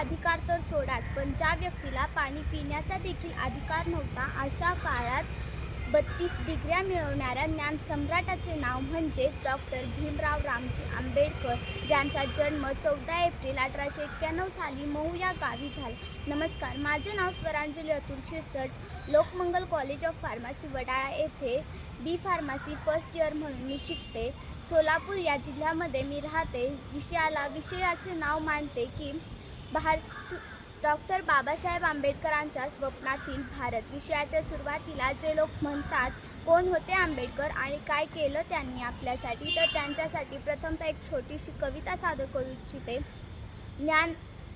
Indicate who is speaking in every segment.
Speaker 1: अधिकार तर सोडाच पण ज्या व्यक्तीला पाणी पिण्याचा देखील अधिकार नव्हता अशा काळात बत्तीस डिग्र्या मिळवणाऱ्या ज्ञान सम्राटाचे नाव म्हणजेच डॉक्टर भीमराव रामजी आंबेडकर ज्यांचा जन्म चौदा एप्रिल अठराशे एक्क्याण्णव साली मऊ या गावी झाला. नमस्कार माझे नाव Swaranjali Atul Shirsat Lokmangal college of pharmacy Wadala येथे बी फार्मसी फर्स्ट इयर म्हणून मी शिकते. सोलापूर या जिल्ह्यामध्ये मी राहते. विषयाला विषयाचे नाव मांडते की भारत डॉक्टर बाबासाहेब आंबेडकरांच्या स्वप्नातील भारत विषयाच्या सुरुवातीला जे लोक म्हणतात कोण होते आंबेडकर आणि काय केलं त्यांनी आपल्यासाठी? तर त्यांच्यासाठी प्रथमतः एक छोटीशी कविता सादर करू इच्छिते. ज्ञान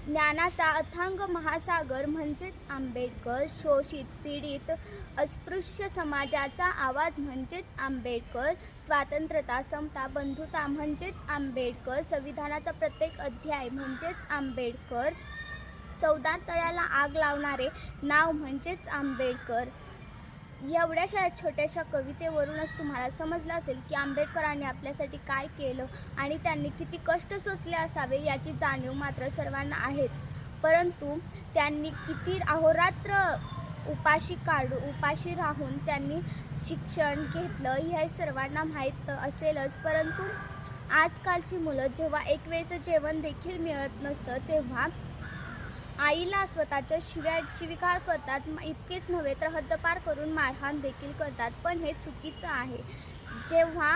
Speaker 1: ज्ञानाचा अथांग महासागर म्हणजेच आंबेडकर शोषित पीडित अस्पृश्य समाजाचा आवाज म्हणजेच आंबेडकर स्वातंत्र्यता समता बंधुता म्हणजेच आंबेडकर संविधानाचा प्रत्येक अध्याय म्हणजेच आंबेडकर चौदा तळ्याला आग लावणारे नाव म्हणजेच आंबेडकर. एवढ्याशा छोट्याशा कवितेवरूनच तुम्हाला समजलं असेल की आंबेडकरांनी आपल्यासाठी काय केलं आणि त्यांनी किती कष्ट सोसले असावे याची जाणीव मात्र सर्वांना आहेच. परंतु त्यांनी किती अहोरात्र उपाशी काढू उपाशी राहून त्यांनी शिक्षण घेतलं हे सर्वांना माहीत असेलच. परंतु आजकालची मुलं जेव्हा एक वेळचं जेवण देखील मिळत नसतं तेव्हा आईला स्वतःच्या शिव्या शिविकार करतात. इतकेच नव्हे तर हद्दपार करून मारहाण देखील करतात. पण हे चुकीचं आहे. जेव्हा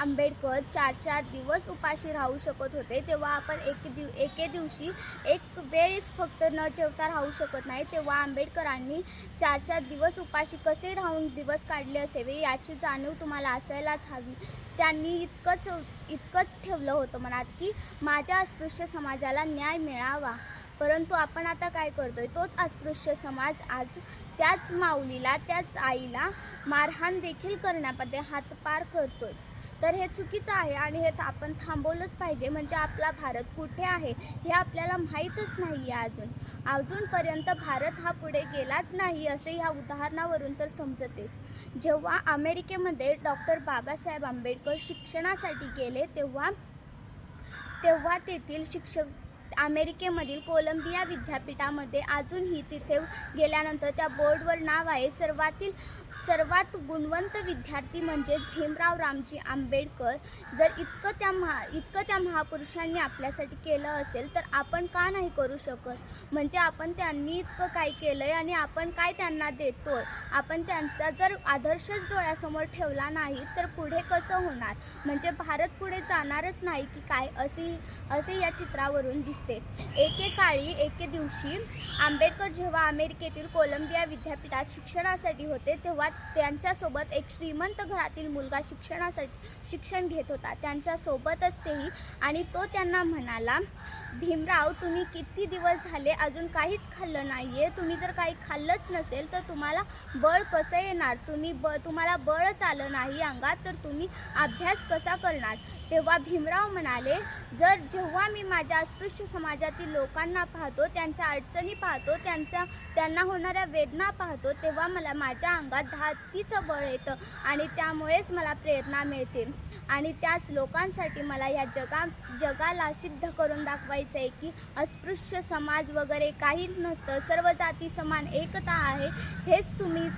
Speaker 1: आंबेडकर चार चार दिवस उपाशी राहू शकत होते तेव्हा आपण एक दिव एके दिवशी एक वेळेस फक्त न जेवता राहू शकत नाही. तेव्हा आंबेडकरांनी चार चार दिवस उपाशी कसे राहून दिवस काढले असावे याची जाणीव तुम्हाला असायलाच हवी. त्यांनी इतकंच इतकंच ठेवलं होतं मनात की माझ्या अस्पृश्य समाजाला न्याय मिळावा. परंतु आपण आता काय करतोय? तोच अस्पृश्य समाज आज त्याच माऊलीला त्याच आईला मारहाण देखील करण्यामध्ये हातपार करतोय. तर हे चुकीचं आहे आणि हे आपण थांबवलंच पाहिजे. म्हणजे आपला भारत कुठे आहे हे आपल्याला माहीतच नाही आहे अजून. अजूनपर्यंत भारत हा पुढे गेलाच नाही असे ह्या उदाहरणावरून तर समजतेच. जेव्हा अमेरिकेमध्ये डॉक्टर बाबासाहेब आंबेडकर शिक्षणासाठी गेले तेव्हा तेव्हा तेथील शिक्षक अमेरिकेमधील कोलंबिया विद्यापीठामध्ये अजूनही तिथे गेल्यानंतर त्या बोर्डवर नाव आहे. सर्वातील सर्वात गुणवंत विद्यार्थी म्हणजेच भीमराव रामजी आंबेडकर. जर इतकं त्या महा इतकं त्या महापुरुषांनी आपल्यासाठी केलं असेल तर आपण का नाही करू शकत? म्हणजे आपण त्यांनी इतकं काय केलं आहे आणि आपण काय त्यांना देतो आपण त्यांचा जर आदर्शच डोळ्यासमोर ठेवला नाही तर पुढे कसं होणार? म्हणजे भारत पुढे जाणारच नाही की काय? असे असे या चित्रावरून दिसते एकेकाळी एके दिवशी आंबेडकर जेव्हा अमेरिकेतील कोलंबिया विद्यापीठात शिक्षणासाठी होते तेव्हा त्यांच्यासोबत एक श्रीमंत घरातील मुलगा शिक्षणासाठी शिक्षण घेत होता. त्यांच्यासोबतच तेही आणि तो त्यांना म्हणाला भीमराव तुम्ही किती दिवस झाले अजून काहीच खाल्लं नाही आहे तुम्ही जर काही खाल्लंच नसेल तर तुम्हाला बळ कसं येणार? तुम्ही ब तुम्हाला बळच आलं नाही अंगात तर तुम्ही अभ्यास कसा करणार? तेव्हा भीमराव म्हणाले जर जेव्हा मी माझ्या अस्पृश्य समाजातील लोकांना पाहतो त्यांच्या अडचणी पाहतो त्यांच्या त्यांना होणाऱ्या वेदना पाहतो तेव्हा मला माझ्या अंगात धातीचं बळ येतं आणि त्यामुळेच मला प्रेरणा मिळते. आणि त्याच लोकांसाठी मला या जगा जगाला सिद्ध करून दाखवायचं आहे की अस्पृश्य समाज वगैरे काहीच नसतं. सर्व जाती समान एकता आहे. हेच तुम्ही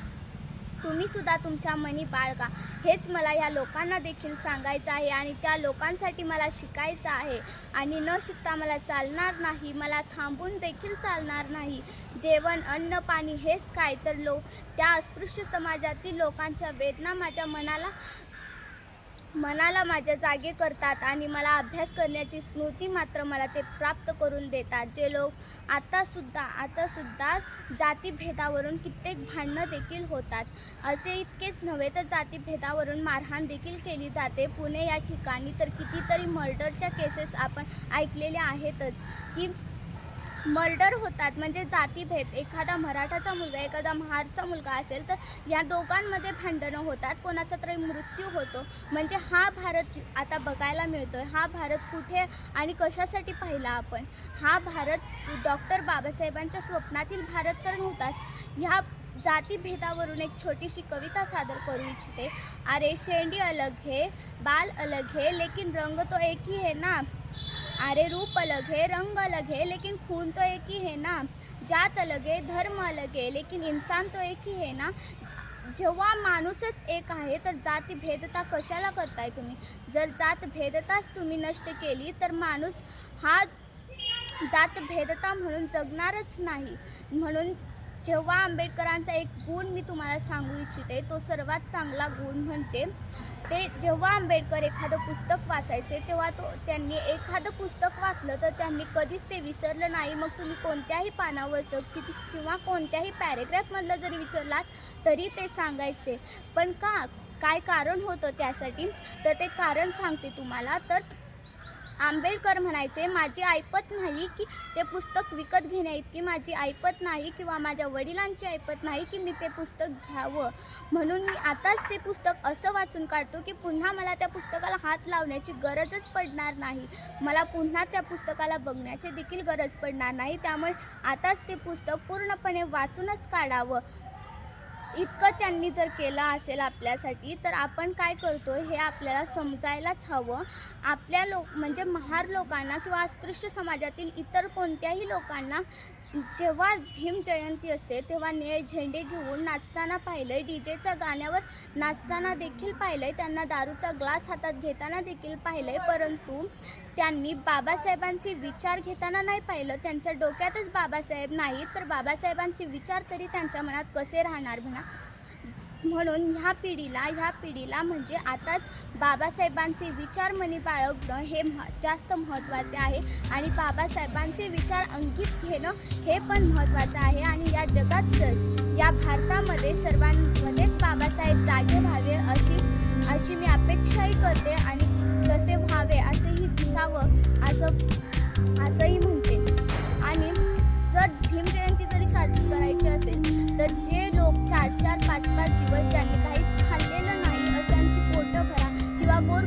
Speaker 1: तुम्ही सुद्धा तुमच्या मनी बाळगा. हेच मला या लोकांना देखील सांगायचं आहे आणि त्या लोकांसाठी मला शिकायचं आहे. आणि न शिकता मला चालणार नाही मला थांबून देखील चालणार नाही. जेवण अन्न पाणी हेच काय? तर लोक त्या अस्पृश्य समाजातील लोकांच्या वेदना माझ्या मनाला मनाला माझ्या जागे करतात आणि मला अभ्यास करण्याची स्मृती मात्र मला ते प्राप्त करून देतात. जे लोक आतासुद्धा आतासुद्धा जातीभेदावरून कित्येक भांडणं देखील होतात. असे इतकेच नव्हे तर जातीभेदावरून मारहाण देखील केली जाते. पुणे या ठिकाणी तर कितीतरी मर्डरच्या केसेस आपण ऐकलेल्या आहेतच की मर्डर होतात म्हणजे जातीभेद. एखादा मराठाचा मुलगा एखादा महारचा मुलगा असेल तर या दोघांमध्ये भांडणं होतात. कोणाचा तरी मृत्यू होतो. म्हणजे हा भारत आता बघायला मिळतो हा भारत कुठे आणि कशासाठी पाहिला आपण? हा भारत डॉक्टर बाबासाहेबांच्या स्वप्नातील भारत तर नव्हताच. ह्या जातीभेदावरून एक छोटीशी कविता सादर करू इच्छिते. अरे शेंडी अलग है बाल अलग है लेकिन रंग तो एक ही है ना? अरे रूप अलग है रंग अलग है लेकिन खून तो एक ही है ना। जात अलग है धर्म अलग है लेकिन इंसान तो एक ही है ना। जेव्हा माणूसच एक आहे तर जाती भेदता कशाला करताय तुम्ही? जर जात भेदताच तुम्ही नष्ट केली तर माणूस हा जात भेदता म्हणून जगणारच नाही. म्हणून जेव्हा आंबेडकरांचा एक गुण मी तुम्हाला सांगू इच्छिते तो सर्वात चांगला गुण म्हणजे ते जेव्हा आंबेडकर एखादं पुस्तक वाचायचे तेव्हा तो त्यांनी एखादं पुस्तक वाचलं तर त्यांनी कधीच ते विसरलं नाही. मग तुम्ही कोणत्याही पानावरचं कि किंवा कोणत्याही पॅरेग्राफमधलं जरी विचारलात तरी ते सांगायचे. पण का? काय कारण होतं त्यासाठी? तर ते कारण सांगते तुम्हाला. तर आंबेडकर म्हणायचे माझी ऐपत नाही की ते पुस्तक विकत घेण्या इतकी माझी ऐपत नाही किंवा माझ्या वडिलांची ऐपत नाही की मी ते पुस्तक घ्यावं. म्हणून मी आताच ते पुस्तक असं वाचून काढतो की पुन्हा मला त्या पुस्तकाला हात लावण्याची गरजच पडणार नाही. मला पुन्हा त्या पुस्तकाला बघण्याची देखील गरज पडणार नाही. त्यामुळे आताच ते पुस्तक पूर्णपणे वाचूनच काढावं. इतकं त्यांनी जर केलं असेल आपल्यासाठी तर आपण काय करतो हे आपल्याला समजायलाच हवं. आपल्या लोक म्हणजे महार लोकांना किंवा अस्पृश्य समाजातील इतर कोणत्याही लोकांना जेव्हा भीम जयंती असते तेव्हा निळे झेंडे घेऊन नाचताना पाहिलं आहे डी जेच्या गाण्यावर नाचताना देखील पाहिलं आहे त्यांना दारूचा ग्लास हातात घेताना देखील पाहिलं आहे परंतु त्यांनी बाबासाहेबांचे विचार घेताना नाही पाहिलं. त्यांच्या डोक्यातच बाबासाहेब नाही तर बाबासाहेबांचे विचार तरी त्यांच्या मनात कसे राहणार म्हणा? म्हणून ह्या पिढीला ह्या पिढीला म्हणजे आताच बाबासाहेबांचे विचार मनी बाळगणं हे मह जास्त महत्त्वाचे आहे. आणि बाबासाहेबांचे विचार अंकित घेणं हे पण महत्त्वाचं आहे. आणि या जगात सर या भारतामध्ये सर्वांमध्येच बाबासाहेब जागे व्हावे अशी अशी मी अपेक्षाही करते. आणि तसे व्हावे असेही दिसावं असं असंही